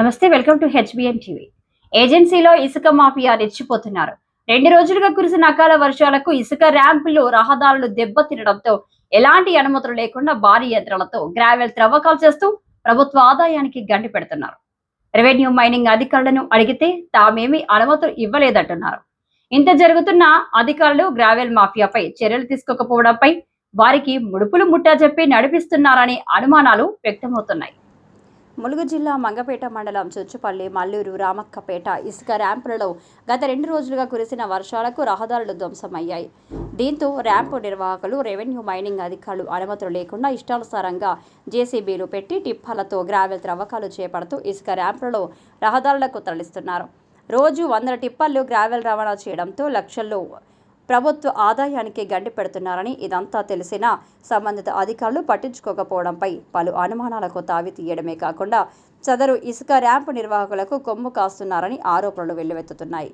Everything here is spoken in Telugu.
నమస్తే వెల్కమ్ టు హెచ్బిఎన్ టీవీ. ఏజెన్సీలో ఇసుక మాఫియా రెచ్చిపోతున్నారు. రెండు రోజులుగా కురిసిన అకాల వర్షాలకు ఇసుక ర్యాంపులు రహదారులు దెబ్బతినడంతో ఎలాంటి అనుమతులు లేకుండా భారీ యంత్రాలతో గ్రావెల్ త్రవ్వకాలు చేస్తూ ప్రభుత్వ ఆదాయానికి గండి పెడుతున్నారు. రెవెన్యూ మైనింగ్ అధికారులను అడిగితే తామేమీ అనుమతులు ఇవ్వలేదంటున్నారు. ఇంత జరుగుతున్న అధికారులు గ్రావెల్ మాఫియాపై చర్యలు తీసుకోకపోవడంపై వారికి ముడుపులు ముట్టా చెప్పి నడిపిస్తున్నారనే అనుమానాలు వ్యక్తమవుతున్నాయి. ములుగు జిల్లా మంగపేట మండలం చుచ్చుపల్లి మల్లూరు రామక్కపేట ఇసుక ర్యాంపులలో గత రెండు రోజులుగా కురిసిన వర్షాలకు రహదారులు ధ్వంసమయ్యాయి. దీంతో ర్యాంపు నిర్వాహకులు రెవెన్యూ మైనింగ్ అధికారులు అనుమతులు లేకుండా ఇష్టానుసారంగా జేసీబీలు పెట్టి టిప్పలతో గ్రావెల్ త్రవ్వకాలు చేపడుతూ ఇసుక ర్యాంపులలో రహదారులకు తరలిస్తున్నారు. రోజు వందల టిప్పర్లు గ్రావెల్ రవాణా చేయడంతో లక్షల్లో ప్రభుత్వ ఆదాయానికి గండి పెడుతున్నారని ఇదంతా తెలిసినా సంబంధిత అధికారులు పట్టించుకోకపోవడంపై పలు అనుమానాలకు తావి తీయడమే కాకుండా సదరు ఇసుక ర్యాంపు నిర్వాహకులకు కొమ్ము కాస్తున్నారని ఆరోపణలు వెల్లువెత్తుతున్నాయి.